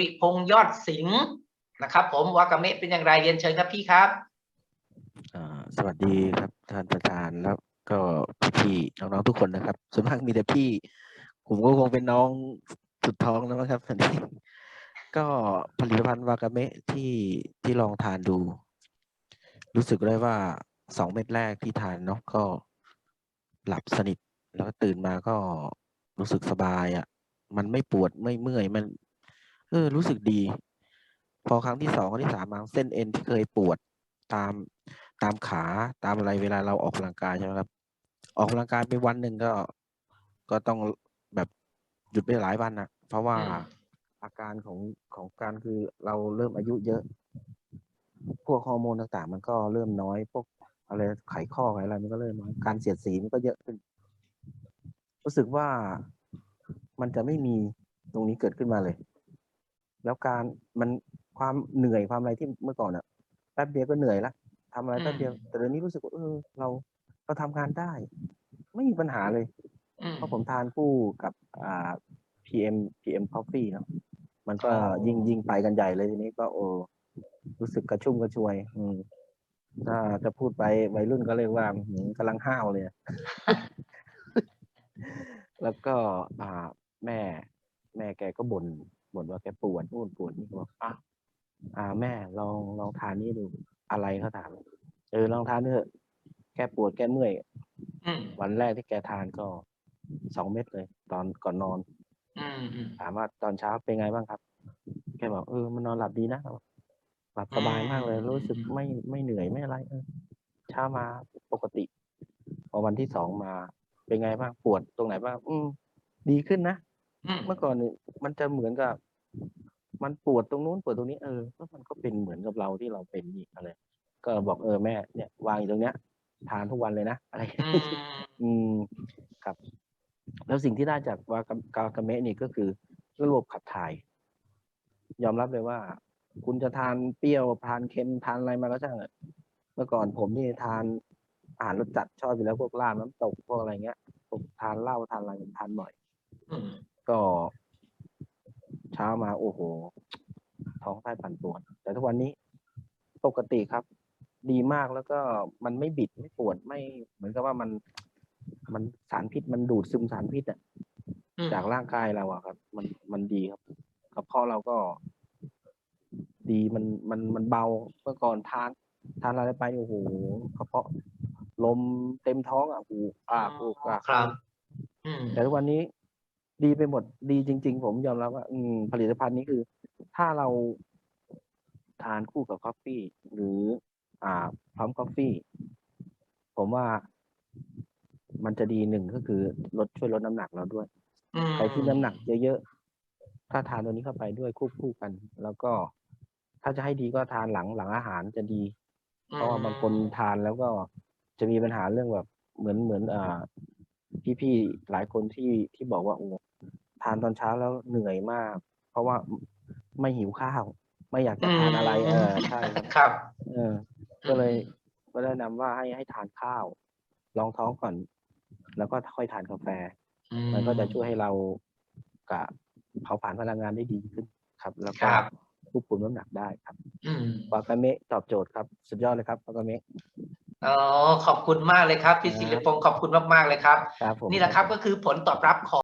ริพงยอดสิงห์นะครับ ผมวากาเมะเป็นอย่างไรเรียนเชิญครับพี่ครับสวัสดีครับท่านประธานแล้วก็พี่ๆน้องๆทุกคนนะครับส่วนมากมีแต่พี่ผมก็คงเป็นน้องสุดท้องแล้วมั้งครับอันนี้ก็ผลิตภัณฑ์วากาเมะที่ที่ลองทานดู รู้สึกได้ว่าสองเม็ดแรกที่ทานเนาะก็หลับสนิท แล้วก็ตื่นมาก็รู้สึกสบายอะ่ะ มันไม่ปวดไม่เมื่อยมัน เออ รู้สึกดี พอครั้งที่สองครั้งที่สามมาเส้นเอ็นที่เคยปวดตามตามขาตามอะไรเวลาเราออกกำลังกายใช่ไหมครับ ออกกำลังกายไปวันหนึ่งก็ก็ต้องแบบหยุดไปหลายวันนะเพราะว่าอืมอาการของของการคือเราเริ่มอายุเยอะ พวกฮอร์โมนต่างๆ มันก็เริ่มน้อย พวกอะไรไขข้อไขอะไรมันก็เริ่มน้อยการเสียดสีมันก็เยอะขึ้น รู้สึกว่ามันจะไม่มีตรงนี้เกิดขึ้นมาเลย แล้วการมันความเหนื่อยความอะไรที่เมื่อก่อนอะแป๊บเดียวก็เหนื่อยละทำอะไรแป๊บเดียวแต่เดี๋ยวนี้รู้สึกว่าเออเราเราทำงานได้ ไม่มีปัญหาเลยอืมเพราะผมทานคู่กับอ่า PM PM Coffee เนาะมันก็อ๋อยิ่งยิ่งไปกันใหญ่เลยทีนี้ก็โอ้รู้สึกกระชุ่มกระชวย อืมถ้าจะพูดไปวัยรุ่นก็เรียกว่าหืมกำลังห้าวเลยอะแล้วก็อ่าแม่ แม่แกก็บ่นบ่นว่าแกปวดนู่นปวดนี่ก็บอกอะอ่า แม่ลองลองทานนี่ดูอะไรเขาถามเออลองทานเถอะแกปวดแกเมื่อยอืมวันแรกที่แกทานก็สองเม็ดเลย ตอนก่อนนอนอืมอืมถามว่าตอนเช้าเป็นไงบ้างครับ แกบอกเออมันนอนหลับดีนะหลับสบายมากเลย รู้สึกไม่ไม่เหนื่อยไม่อะไรเออเช้ามาปกติ พอวันที่สองมา เป็นไงบ้างปวดตรงไหนบ้างอืมดีขึ้นนะ อืมเมื่อก่อนนี่มันจะเหมือนกับ มันปวดตรงนู้นปวดตรงนี้เออก็มันก็เป็นเหมือนกับเราที่เราเป็นนี่อะไรก็บอกเออแม่ เนี่ยวางอยู่ตรงเนี้ยทานทุกวันเลยนะอะไร อืม อืมครับ แล้วสิ่งที่ได้จากวากากากาเมะนี่ก็คือระบบขับถ่าย ยอมรับเลยว่า คุณจะทานเปรี้ยวทานเค็มทานอะไรมาก็ช่างเถอะเมื่อก่อนผมนี่ทานอาหารรสจัดชอบอยู่แล้วพวกลาบน้ำตกพวกอะไรเงี้ยผมทานเหล้าทานอะไรผมทานบ่อย อืม ก็เช้ามาโอ้โห ท้องไส้ปั่นป่วนแต่ทุกวันนี้ปกติครับ ดีมากแล้วก็มันไม่บิดไม่ปวดไม่เหมือนกับว่ามันมันสารพิษมันดูดซึมสารพิษอะอืมจากร่างกายเราอะครับ มันมันดีครับกระเพาะเราก็ ดีมันมันมันเบาเมื่อก่อนทานทานอะไรไปโอ้โหกระเพาะลมเต็มท้องอะอูอากอูกากครับอืมแต่ทุกวันนี้ ดีไปหมดดีจริง ๆ ผมยอมรับว่า อืม ผลิตภัณฑ์นี้คือ ถ้าเราทานคู่กับกาแฟหรือ อ่า พร้อมกาแฟผมว่ามันจะดีหนึ่งก็คือลดช่วยลดน้ำหนักเราด้วยอืม ใครที่น้ำหนักเยอะๆถ้าทานตัวนี้เข้าไปด้วยควบคู่กัน แล้วก็ถ้าจะให้ดีก็ทานหลังหลังอาหารจะดี เพราะว่าบางคนทานแล้วก็จะมีปัญหาเรื่องแบบเหมือนเหมือนอ่าพี่ๆหลายคนที่ที่บอกว่าโอ้ ทานตอนเช้าแล้วเหนื่อยมาก เพราะว่าไม่หิวข้าว ไม่อยากจะทานอะไร เออใช่ครับครับเออ ก็เลยก็แนะนำว่าให้ให้ทานข้าวรองท้องก่อน แล้วก็ค่อยทานกาแฟอืมันก็จะช่วยให้เรากะเผาผลาญพลังงานได้ดีขึ้นครับ แล้วคก็รับควบคุมน้ำหนักได้ครับอืมวากาเมะตอบโจทย์ครับ สุดยอดเลยครับวากาเมะอ๋อขอบคุณมากเลยครับ พี่ครับศิริพงศ์ขอบคุณมากๆเลยครับครับผมนี่แหละครับก็คือผลตอบรับของ